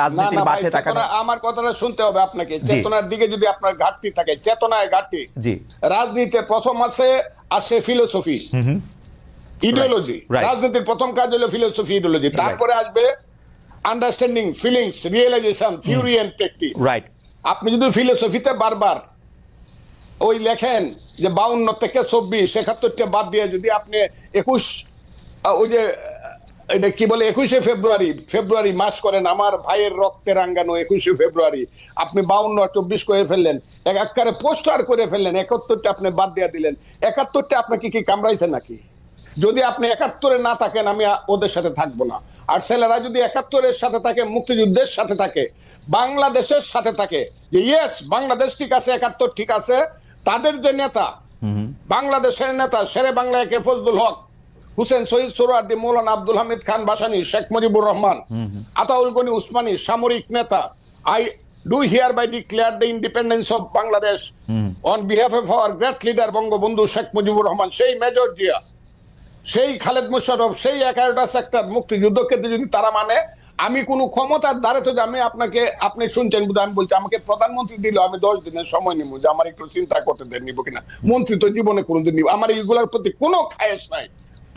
রাজনীতির মাঠে তাকানো আমার কথাটা শুনতে হবে আপনাকে। চেতনার দিকে যদি আপনার ঘাটতি থাকে চেতনায় ঘাটতি। জি। রাজনীতিতে প্রথম আছে আসে ফিলোসফি ইডিওলজি রাজনীতির প্রথম কাজ হলো ফিলোসফি ইডিওলজি তারপরে আসবে understanding feelings realization theory and practice right আপনি যদি ফিলোসফিতে বারবার ওই লেখেন যে বাউন্ন থেকে চব্বিশ একাত্তরটা বাদ দিয়ে যদি আপনি একুশ ওই যে এটা কি বলে একুশে ফেব্রুয়ারি ফেব্রুয়ারি মাস করেন আমার ভাইয়ের রক্তে রাঙ্গানো একুশে ফেব্রুয়ারি। আপনি বাউন্ন চব্বিশ করে ফেললেন এক একবারে পোস্টার করে ফেললেন একাত্তরটা আপনি বাদ দিয়ে দিলেন। একাত্তরটা আপনাকে কি কামড়াইছে নাকি? যদি আপনি একাত্তরে না থাকেন আমি ওদের সাথে থাকব না। আর ছেলেরা যদি একাত্তরের সাথে থাকে মুক্তিযুদ্ধের সাথে থাকে বাংলাদেশের সাথে থাকে যে ইয়েস বাংলাদেশ ঠিক আছে একাত্তর ঠিক আছে তাদের যে নেতা বাংলাদেশের নেতা শেরে বাংলা একে ফজলুল হক হুসেন শহীদ সোহরার্দি মৌলানা আব্দুল হামিদ খান বাসানি শেখ মুজিবুর রহমান আতাউল গনি উসমানী সামরিক নেতা I do hereby declare the independence of Bangladesh on behalf of our great leader Bangabandhu Sheikh Mujibur Rahman সেই মেজর জিয়া সেই খালেদ মুশারফ সেই এগারোটা সেক্টর মুক্তিযুদ্ধকে যদি তারা মানে আমি কোনো ক্ষমতার দ্বারে তো আমি আপনাকে আপনি শুনছেন বুঝে আমি বলছি আমাকে প্রধানমন্ত্রী দিল আমি দশ দিনের সময় নিব যে আমার একটু চিন্তা করতে দেন নিব কিনা। মন্ত্রী তো জীবনে কোনোদিন নিব আমার এইগুলোর প্রতি কোনো খায়েশ নাই।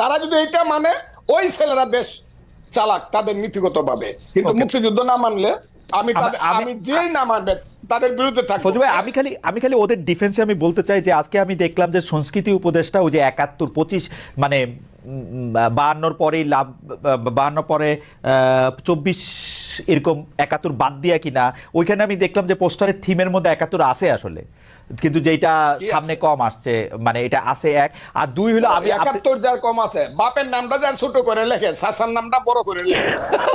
তারা যদি এটা মানে ওই ছেলেরা দেশ চালাক তাদের নীতিগত ভাবে কিন্তু মুক্তিযুদ্ধ না মানলে আমি আমি- যেই না মানবে তাদের বিরুদ্ধে থাকব। ভাই আমি খালি আমি খালি ওদের ডিফেন্সে আমি বলতে চাই যে আজকে আমি দেখলাম যে সংস্কৃতি উপদেষ্টা ওই যে একাত্তর পঁচিশ মানে বাহান্নর পরে লাভ বাহান্ন পরে চব্বিশ এরকম একাত্তর বাদ দিয়া কিনা ওইখানে আমি দেখলাম যে পোস্টারের থিমের মধ্যে একাত্তর আছে আসলে। কিন্তু যেটা সামনে কম আসছে মানে এটা আছে এক। আর দুই হলো আমি একাত্তর যার কম আছে বাপের নামটা যার ছোট করে লেখে সাসার নামটা বড় করে লেখে।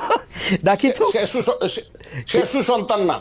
দেখি তো সে- সে সুসন্তান না।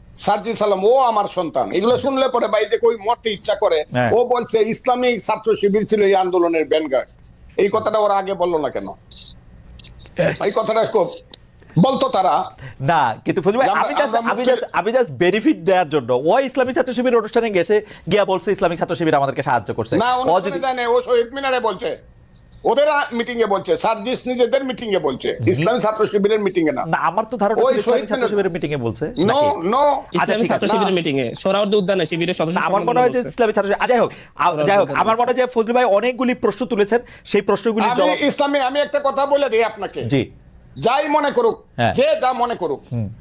সার্জি সালাম ও আমার সন্তান। এগুলো শুনলে পরে যে কই মরতে ইচ্ছা করে। হ্যাঁ। ও বলছে ইসলামিক ছাত্র শিবির ছিল এই আন্দোলনের ব্যানগার্ড এই কথাটা ওরা আগে বলল না কেন? এই কথাটা বলতো তারা। না কিন্তু আমি জাস্ট আমি জাস্ট আমি জাস্ট বেনিফিট দেওয়ার জন্য ও ইসলামী ছাত্র শিবির অনুষ্ঠানে গেছে গিয়া বলছে ইসলামিক ছাত্র শিবির আমাদেরকে সাহায্য করছে। না যদি ও শহীদ মিনারে বলছে। ওদের মিটিং এ বলছে সার্জিস নিজেদের মিটিং এ বলছে ইসলামী ছাত্র শিবিরের মিটিং এ না আমার তো ধারণা ওই শহীদ ছাত্র শিবিরের মিটিং এ বলছে নো নো ইসলামী ছাত্র শিবিরের মিটিং এ সোহরাওয়ার্দী উদ্যানে শিবিরের সদস্য আমার মনে হয় যে ইসলামী ছাত্র যাই হোক যাই হোক আমার মনে হয় যে ফজলু ভাই অনেকগুলি প্রশ্ন তুলেছেন সেই প্রশ্নগুলি আমি ইসলামী আমি একটা কথা বলে দিই আপনাকে। জি। যাই মনে করুক হ্যাঁ। যে যা মনে করুক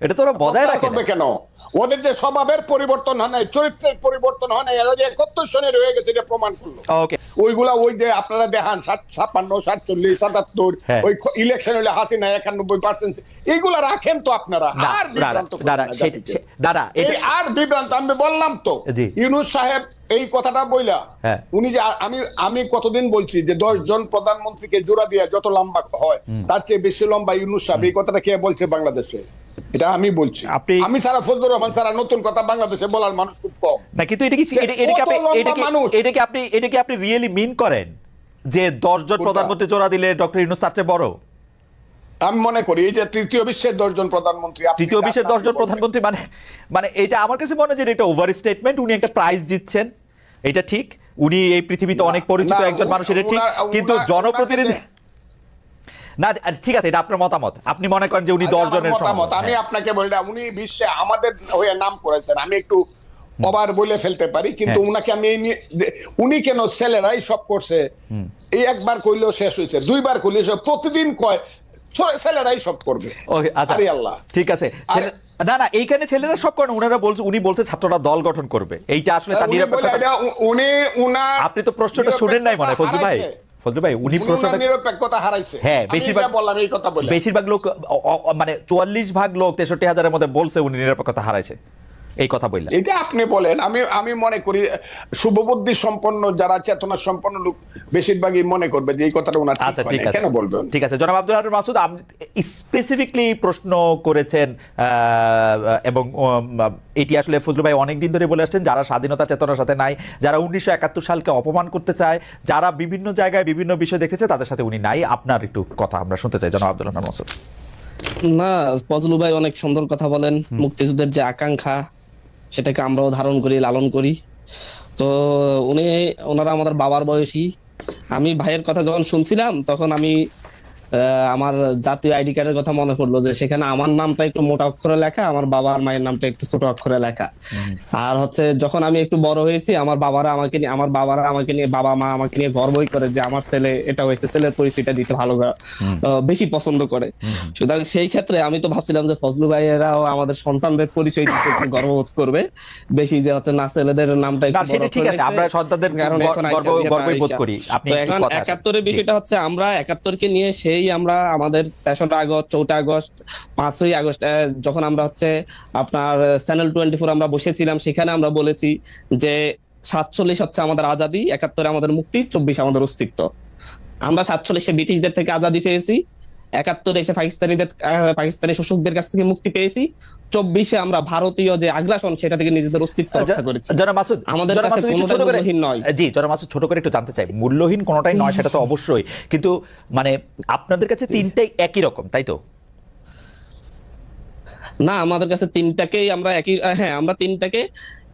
এটা তো ওরা বজায় প্রত্যাহার রাখে করবে কেন? ওদের যে স্বভাবের পরিবর্তন হয় নাই চরিত্রের পরিবর্তন হয় নাই এরা যে একাত্তর সনে রয়ে গেছে এটা প্রমাণ করল। ওকে। ওইগুলা ওই যে আপনারা দেখান ছাপ্পান্ন সাতচল্লিশ সাতাত্তর হ্যাঁ। ওই ইলেকশন হলে হাসিনা একানব্বই পার্সেন্ট এইগুলা রাখেন তো আপনারা। আর বিভ্রান্ত না, এই আর বিভ্রান্ত আমি বললাম তো। ইউনুস সাহেব এই কথাটা বইলা হ্যাঁ। উনি যে আমি আমি কতদিন বলছি যে দশ জন প্রধানমন্ত্রীকে জোড়া দিয়ে যত লম্বা হয় তার চেয়ে বেশি লম্বা ইউনুস সাহেব এই কথাটা কে বলছে বাংলাদেশে? এটা আমি বলছি। আপনি- আমি সারা ফজলুর রহমান সারা নতুন কথা বাংলাদেশে বলার মানুষ খুব কম। না কিন্তু এটা কি এটা- কি আপনি এটা কি আপনি এটা কি আপনি রিয়েলি মিন করেন? যে দশজন প্রধানমন্ত্রী জোড়া দিলে ডক্টর ইউনুস তার চেয়ে বড়? আমি মনে করি এই যে তৃতীয় বিশ্বের দশজন প্রধানমন্ত্রী তৃতীয় বিশ্বের দশজন। প্রধানমন্ত্রী মানে মানে এটা আমার কাছে মনে হয় যে এটা ওভার স্টেটমেন্ট উনি একটা প্রাইজ দিচ্ছেন এটা ঠিক। উনি এই পৃথিবীতে অনেক পরিচিত একজন মানুষ এটা ঠিক। কিন্তু জনপ্রতিনিধি না ঠিক আছে এটা আপনার মতামত। আপনি মনে করেন যে উনি আচ্ছা, মতামত। আমি হ্যাঁ। আপনাকে বললাম উনি বিশ্বে আমাদের হয়ে নাম করেছেন। আমি একটু অবার বলে ফেলতে পারি কিন্তু হ্যাঁ। উনাকে আমি উনি কেন ছেলেরাই সব করছে? এই একবার কইলেও শেষ হয়েছে দুইবার কইলে প্রতিদিন কয় ছেলেরাই সব করবে। ওকে আচ্ছা। আল্লাহ। ঠিক আছে। না না এইখানে ছেলেরা সব করেন উনারা বলছে উনি বলছে ছাত্ররা দল গঠন করবে। এইটা আসলে তার উ- উনি উনার আপনি তো প্রশ্নটা শুনেন নাই মনে হয়, ফজলু ভাই। ফজলু ভাই উনি উনি উনার প্রশ্নটা নিরপেক্ষতা হারাইছে। হ্যাঁ, বেশিরভাগ- বললাম এই কথা বলে। বেশিরভাগ লোক মানে চুয়াল্লিশ ভাগ লোক তেষট্টি হাজারের মধ্যে বলছে উনি নিরপেক্ষতা হারাইছে। এই কথা বললেন। এটা আপনি বলেন আমি আমি মনে করি শুভবুদ্ধি সম্পন্ন যারা চেতনা সম্পন্ন লোক বেশিরভাগই মনে করবে যে এই কথাটা ওনার আচ্ছা ঠিক আছে। কেন বলবেন? ঠিক আছে জনাব আব্দুল হারুন মাসুদ স্পেসিফিকলি প্রশ্ন করেছেন এবং এটি আসলে ফজলু ভাই অনেকদিন ধরে বলে আসছেন যারা স্বাধীনতা চেতনার সাথে নাই যারা উনিশশো একাত্তর সালকে অপমান করতে চায় যারা বিভিন্ন জায়গায় বিভিন্ন বিষয় দেখতেছে তাদের সাথে উনি নাই। আপনার একটু কথা আমরা শুনতে চাই জনাব আব্দুল হারুন মাসুদ। না ফজলু ভাই অনেক সুন্দর কথা বলেন। মুক্তিযুদ্ধের যে আকাঙ্ক্ষা সেটাকে আমরাও ধারণ করি, লালন করি। তো উনি, ওনারা আমাদের বাবার বয়সী। আমি ভাইয়ের কথা যখন শুনছিলাম, তখন আমি আমার জাতীয় আইডি কার্ডের কথা মনে পড়ল যে সেখানে আমার নামটা একটু মোটা অক্ষরে লেখা আমার বাবার মায়ের নামটা একটু ছোট অক্ষরে লেখা। আর হচ্ছে যখন আমি একটু বড় হয়েছি আমার বাবারা আমাকে নিয়ে আমার বাবারা আমাকে নিয়ে বাবা মা আমাকে নিয়ে গর্বই করে যে আমার ছেলে এটা হয়েছে ছেলের পরিচয়টা দিতে ভালো বেশি পছন্দ করে। সুতরাং সেই ক্ষেত্রে আমি তো ভাবছিলাম যে ফজলু ভাইয়েরাও আমাদের সন্তানদের পরিচয় দিতে গর্ববোধ করবে। বেশি যে হচ্ছে না ছেলেদের নামটা ঠিক আছে, আমরা সন্তানদের কারণ এখন একাত্তরের বিষয়টা হচ্ছে আমরা একাত্তরকে নিয়ে সেই আমরা আমাদের তেসরা আগস্ট, চৌঠা আগস্ট, পাঁচই আগস্ট যখন আমরা হচ্ছে আপনার চ্যানেল টোয়েন্টি ফোর আমরা বসেছিলাম, সেখানে আমরা বলেছি যে সাতচল্লিশ হচ্ছে আমাদের আজাদি, একাত্তরে আমাদের মুক্তি, চব্বিশ আমাদের অস্তিত্ব। আমরা সাতচল্লিশে ব্রিটিশদের থেকে আজাদি পেয়েছি। একাত্তরে এসে পাকিস্তানিদের পাকিস্তানি শোষকদের কাছ থেকে মুক্তি পেয়েছি। চব্বিশে আমরা ভারতীয় যে আগ্রাসন সেটা থেকে নিজেদের অস্তিত্ব রক্ষা করেছি। জনাব মাসুদ আমাদের কাছে কোনোটাই করে- মূল্যহীন নয়। জি জনাব মাসুদ ছোট করে একটু জানতে চাই। মূল্যহীন কোনোটাই নয় সেটা তো অবশ্যই। কিন্তু মানে আপনাদের কাছে তিনটাই একই রকম তাই তো? না আমাদের কাছে তিনটাকেই আমরা একই হ্যাঁ আমরা তিনটাকে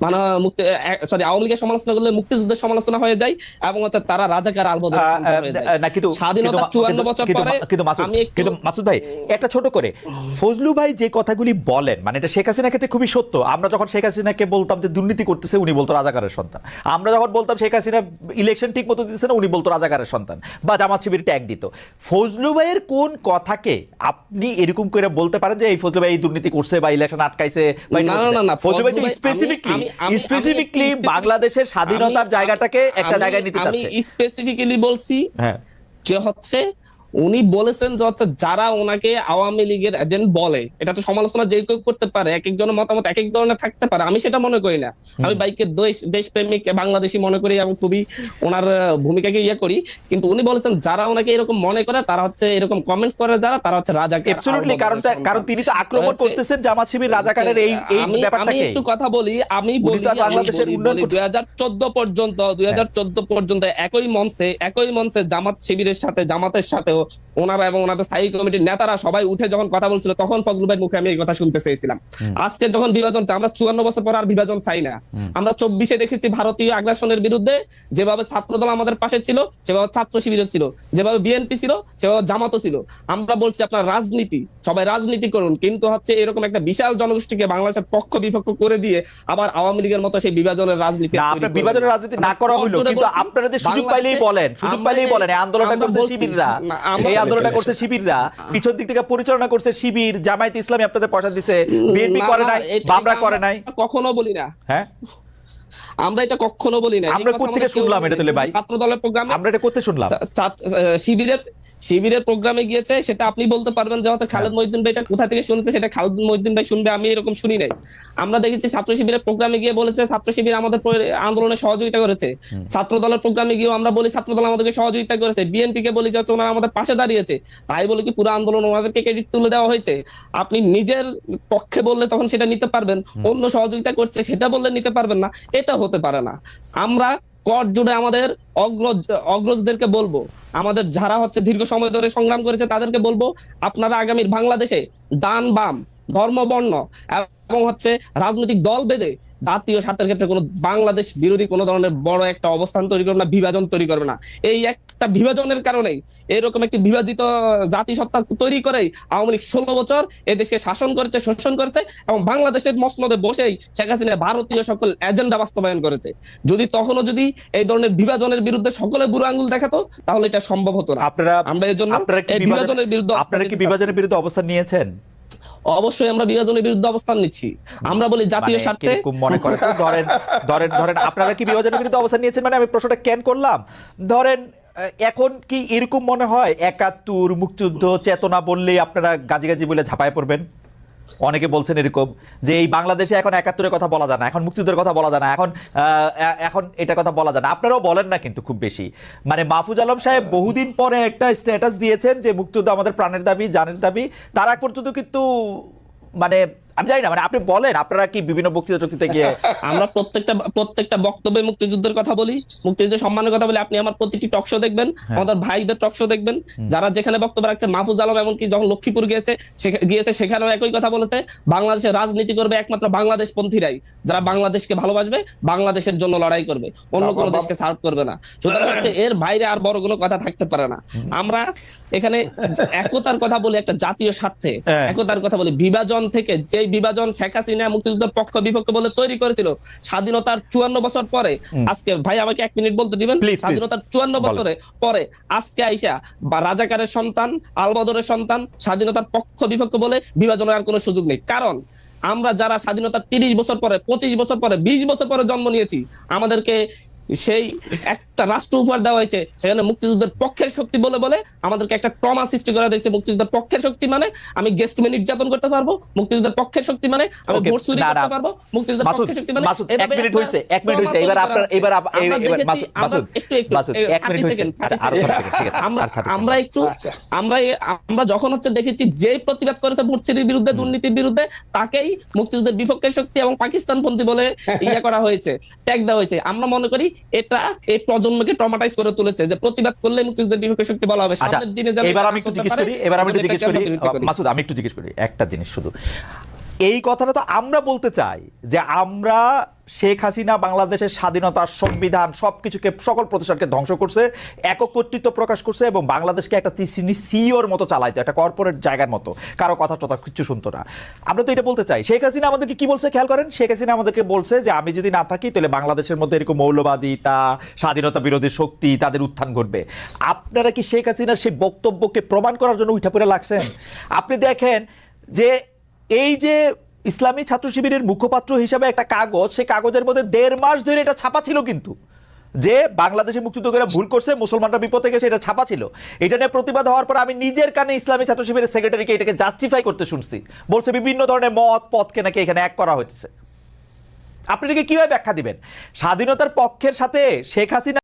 মানে মুক্তি সরি আওয়ামী লীগের সমালোচনা করলে মুক্তিযুদ্ধের সমালোচনা হয়ে যায় এবং হচ্ছে তারা রাজাকার না কিন্তু স্বাধীনতা কিন্তু- চুয়ান্ন কিন্তু- বছর পরে কিন্তু মাসুদ কিন্তু মাসুদ ভাই একটা ছোট করে ফজলু ভাই যে কথাগুলি বলেন মানে এটা শেখ হাসিনার ক্ষেত্রে খুবই সত্য। আমরা যখন শেখ হাসিনাকে বলতাম যে দুর্নীতি করতেছে উনি বলতো রাজাকারের সন্তান। আমরা যখন বলতাম শেখ হাসিনা ইলেকশন ঠিক মতো দিতেছে না উনি বলতো রাজাকারের সন্তান বা জামাত শিবির ট্যাগ দিত। ফজলু ভাইয়ের কোন কথাকে আপনি এরকম করে বলতে পারেন যে এই ফজলু ভাই এই দুর্নীতি করছে বা ইলেকশন আটকাইছে না, না, না, ফজলু ভাই স্পেসিফিকলি স্পেসিফিকলি বাংলাদেশের স্বাধীনতার জায়গাটাকে একটা জায়গায় নিতে আমি চাচ্ছে। স্পেসিফিক্যালি বলছি হ্যাঁ। যে হচ্ছে উনি বলেছেন যে হচ্ছে যারা ওনাকে আওয়ামী লীগের এজেন্ট বলে এটা তো সমালোচনা যে কেউ করতে পারে এক একজনের মতামত এক এক ধরনের থাকতে পারে আমি সেটা মনে করি না। আমি বাইকে দেশ দেশপ্রেমিক বাংলাদেশি মনে করি এবং খুবই ওনার ভূমিকাকে ইয়ে করি। কিন্তু উনি বলেছেন যারা ওনাকে এরকম মনে করে তারা হচ্ছে এরকম কমেন্টস করে যারা তারা হচ্ছে রাজা এবসলিউটলি কারণ কারণ তিনি তো আক্রমণ করতেছেন জামাত শিবির রাজাকারের এই এই আমি আমি একটু কথা বলি আমি বলি বাংলাদেশের উন্নয়ন করতে- দুই হাজার চোদ্দ পর্যন্ত দুই হাজার চোদ্দ পর্যন্ত একই মঞ্চে একই মঞ্চে জামাত শিবিরের সাথে জামাতের সাথেও ওনারা এবং ওনাদের স্থায়ী কমিটির নেতারা সবাই উঠে যখন কথা বলছিল তখন ফজলু ভাইয়ের মুখে আমি এই কথা শুনতে চেয়েছিলাম। আজকে যখন বিভাজন আমরা চুয়ান্ন বছর পর আর বিভাজন চাই না। আমরা চব্বিশে দেখেছি ভারতীয় আগ্রাসনের বিরুদ্ধে যেভাবে ছাত্রদল আমাদের পাশে ছিল সেভাবে ছাত্র শিবিরও ছিল যেভাবে বিএনপি ছিল সেভাবে জামাতও ছিল। আমরা বলছি আপনার রাজনীতি সবাই রাজনীতি করুন কিন্তু হচ্ছে এরকম একটা বিশাল জনগোষ্ঠীকে বাংলাদেশের পক্ষ বিপক্ষ করে দিয়ে আবার আওয়ামী লীগের মতো সেই বিভাজনের রাজনীতি বিভাজনের রাজনীতি না করা জোরে কিন্তু আপনারা যে সুযোগ পাইলেই বলেন সুযোগ পাইলেই বলেন এই আন্দোলনটা করছে শিবিররা। এই আন্দোলনটা করছে শিবিররা। পিছন দিক থেকে পরিচালনা করছে শিবির জামায়াত ইসলামী আপনাদের পয়সা দিছে বিএনপি করে নাই বামরা করে নাই। কখনো বলি না। হ্যাঁ? আমরা এটা কখনো বলি না আমরা কোত্থেকে শুনলাম এটা তাহলে ভাই? ছাত্র দলের প্রোগ্রামে আমরা এটা করতে শুনলাম? শিবিরের শিবিরের প্রোগ্রামে গিয়েছে সেটা আপনি বলতে পারবেন যে হচ্ছে খালেদ মহিউদ্দিন ভাই এটা কোথা থেকে শুনেছে সেটা খালেদ মহিউদ্দিন ভাই শুনবে আমি এরকম শুনি নাই। আমরা দেখেছি ছাত্র শিবিরের প্রোগ্রামে গিয়ে বলেছে ছাত্র শিবির আমাদের আন্দোলনে সহযোগিতা করেছে। ছাত্র দলের প্রোগ্রামে গিয়েও আমরা বলি ছাত্র দল আমাদেরকে সহযোগিতা করেছে। বিএনপি কে বলি যে হচ্ছে ওনারা আমাদের পাশে দাঁড়িয়েছে। তাই বলে কি পুরো আন্দোলন ওনাদেরকে ক্রেডিট তুলে দেওয়া হয়েছে? আপনি নিজের পক্ষে বললে তখন সেটা নিতে পারবেন। অন্য সহযোগিতা করছে সেটা বললে নিতে পারবেন না। এটা হতে পারে না। আমরা কট জুড়ে আমাদের অগ্রজ, অগ্রজদেরকে বলব। আমাদের যারা হচ্ছে দীর্ঘ সময় ধরে সংগ্রাম করেছে তাদেরকে বলব, আপনারা আগামীর বাংলাদেশে ডান বাম, ধর্ম, বর্ণ এবং হচ্ছে রাজনৈতিক দল বেঁধে জাতীয় স্বার্থের ক্ষেত্রে কোনো বাংলাদেশ বিরোধী কোনো ধরনের বড় একটা অবস্থান তৈরি করবে না বিভাজন তৈরি করবে না। এই একটা বিভাজনের কারণে এরকম একটি বিভাজিত জাতিসত্তা তৈরি করেই আওয়ামী লীগ ষোলো বছর এদেশকে শাসন করেছে শোষণ করেছে এবং বাংলাদেশের মসনদে বসেই শেখ হাসিনা ভারতীয় সকল এজেন্ডা বাস্তবায়ন করেছে। যদি তখনও যদি এই ধরনের বিভাজনের বিরুদ্ধে সকলে বুড়ো আঙ্গুল দেখাতো তাহলে এটা সম্ভব হতো না। আপনারা আমরা এর জন্য এই বিভাজন- বিভাজনের বিরুদ্ধে আপনারা কি বিভাজনের বিরুদ্ধে অবস্থান নিয়েছেন? অবশ্যই আমরা বিভাজনের বিরুদ্ধে অবস্থান নিচ্ছি। আমরা বলি জাতীয় মানে স্বার্থে মনে করেন ধরেন ধরেন ধরেন আপনারা কি বিভাজনের বিরুদ্ধে অবস্থান নিয়েছেন? মানে আমি প্রশ্নটা ক্যান করলাম? ধরেন এখন কি এরকম মনে হয়? একাত্তর মুক্তিযুদ্ধ চেতনা বললে আপনারা গাজি গাজি বলে ঝাঁপায় পড়বেন। অনেকে বলছেন এরকম যে এই বাংলাদেশে এখন একাত্তরের কথা বলা যায় না, এখন মুক্তিযুদ্ধের কথা বলা যায় না, এখন এখন এটা কথা বলা যায় না। আপনারাও বলেন না কিন্তু খুব বেশি। মানে মাহফুজ আলম সাহেব বহুদিন পরে একটা স্ট্যাটাস দিয়েছেন যে মুক্তিযুদ্ধ আমাদের প্রাণের দাবি, জানের দাবি। তারা পর্যন্ত কিন্তু মানে আমি জানি না মানে আপনি বলেন আপনারা কি বিভিন্ন বক্তৃতা টক্তৃতা গিয়ে আমরা প্রত্যেকটা প্রত্যেকটা বক্তব্যে মুক্তিযুদ্ধের কথা বলি মুক্তিযুদ্ধের সম্মানের কথা বলি। আপনি আমার প্রতিটি টক শো দেখবেন হ্যাঁ। আমাদের ভাইদের টক শো দেখবেন। যারা যেখানে বক্তব্য রাখছে মাহফুজ আলম এমনকি যখন লক্ষ্মীপুর গিয়েছে গিয়েছে সেখানেও একই কথা বলেছে। বাংলাদেশের রাজনীতি করবে একমাত্র বাংলাদেশ পন্থীরাই যারা বাংলাদেশকে ভালোবাসবে বাংলাদেশের জন্য লড়াই করবে। অন্য কোনো দেশকে সার্ভ করবে না। সুতরাং হচ্ছে এর বাইরে আর বড় কোনো কথা থাকতে পারে না। আমরা এখানে একতার কথা বলি একটা জাতীয় স্বার্থে। হ্যাঁ। একতার কথা বলি। বিভাজন থেকে যে বিভাজন শেখ হাসিনা মুক্তিযুদ্ধের পক্ষ বিপক্ষ বলে তৈরি করেছিল। স্বাধীনতার চুয়ান্ন বছর পরে আজকে ভাই আমাকে এক মিনিট বলতে দিবেন. স্বাধীনতার চুয়ান্ন বছরে পরে আজকে আইসা বা রাজাকারের সন্তান আলবদরের সন্তান স্বাধীনতার পক্ষ বিপক্ষ বলে বিভাজনের আর কোনো সুযোগ নেই। কারণ আমরা যারা স্বাধীনতার তিরিশ বছর পরে পঁচিশ বছর পরে বিশ বছর পরে জন্ম নিয়েছি আমাদেরকে সেই একটা রাষ্ট্র উপহার দেওয়া হয়েছে। সেখানে মুক্তিযুদ্ধের পক্ষের শক্তি বলে বলে আমাদেরকে একটা ট্রমা সৃষ্টি করা দিয়েছে মুক্তিযুদ্ধের পক্ষের শক্তি মানে আমি গেস্ট মে নির্যাতন করতে পারব। মুক্তিযুদ্ধের পক্ষের শক্তি মানে আমি ভোট চুরি। করতে পারব। মুক্তিযুদ্ধের পক্ষের শক্তি মানে এক মিনিট হয়েছে, এক মিনিট হয়েছে, এবার আপনার- এবার মাসুদ, একটু একটু মাসুদ, এক মিনিট 30 হয়েছে। সেকেন্ড, 30 আচ্ছা, আরও সেকেন্ড। 30 সেকেন্ড, ঠিক আছে, আমরা আমরা একটু আচ্ছা। আমরা আমরা যখন হচ্ছে দেখেছি যে প্রতিবাদ করেছে ভোট চুরির বিরুদ্ধে দুর্নীতির বিরুদ্ধে তাকেই মুক্তিযুদ্ধের বিপক্ষের শক্তি এবং পাকিস্তানপন্থী বলে ইয়ে করা হয়েছে ট্যাগ দেওয়া হয়েছে। আমরা মনে করি এটা এই প্রজন্মকে ট্রমাটাইজ করে তুলেছে যে প্রতিবাদ করলে মুক্তিযুদ্ধের বিপক্ষে শক্তি বলা হবে আচ্ছা সামনের দিনে যেন এবার আমি একটু জিজ্ঞেস করি এবার আমি একটু জিজ্ঞেস করি। মাসুদ আমি একটু জিজ্ঞেস করি একটা জিনিস শুধু এই কথাটা তো আমরা বলতে চাই যে আমরা শেখ হাসিনা বাংলাদেশের স্বাধীনতা সংবিধান সব কিছুকে সকল প্রতিষ্ঠানকে ধ্বংস করছে, একক কর্তৃত্ব প্রকাশ করছে এবং বাংলাদেশকে একটা সিওর মতো চালাইতো, একটা কর্পোরেট জায়গার মতো। কারও কথা টথা কিচ্ছু শুনতো না। আমরা তো এটা বলতে চাই। শেখ হাসিনা আমাদেরকে কি বলছে খেয়াল করেন? শেখ হাসিনা আমাদেরকে বলছে যে, আমি যদি না থাকি, তাহলে বাংলাদেশের মধ্যে এরকম মৌলবাদী তা স্বাধীনতা বিরোধী শক্তি, তাদের উত্থান ঘটবে। আপনারা কি শেখ হাসিনার সেই বক্তব্যকে প্রমাণ করার জন্য উঠে পড়ে লাগছেন? আপনি দেখেন যে, এই যে ইসলামী ছাত্র শিবিরের মুখপাত্র হিসাবে একটা কাগজ, সেই কাগজের মধ্যে দেড় মাস ধরে এটা ছাপা ছিল কিন্তু। যে বাংলাদেশে মুক্তিযুদ্ধরা ভুল করছে, মুসলমানরা বিপদে গেছে এটা ছাপা ছিল। এটা নিয়ে প্রতিবাদ হওয়ার পর আমি নিজের কানে ইসলামী ছাত্র শিবিরের সেক্রেটারিকে এটাকে জাস্টিফাই করতে শুনছি। বলছে বিভিন্ন ধরনের মত, পথকে নাকি এখানে এক করা হয়েছে। আপনি এটাকে কীভাবে ব্যাখ্যা দিবেন? স্বাধীনতার পক্ষের সাথে শেখ হাসিনা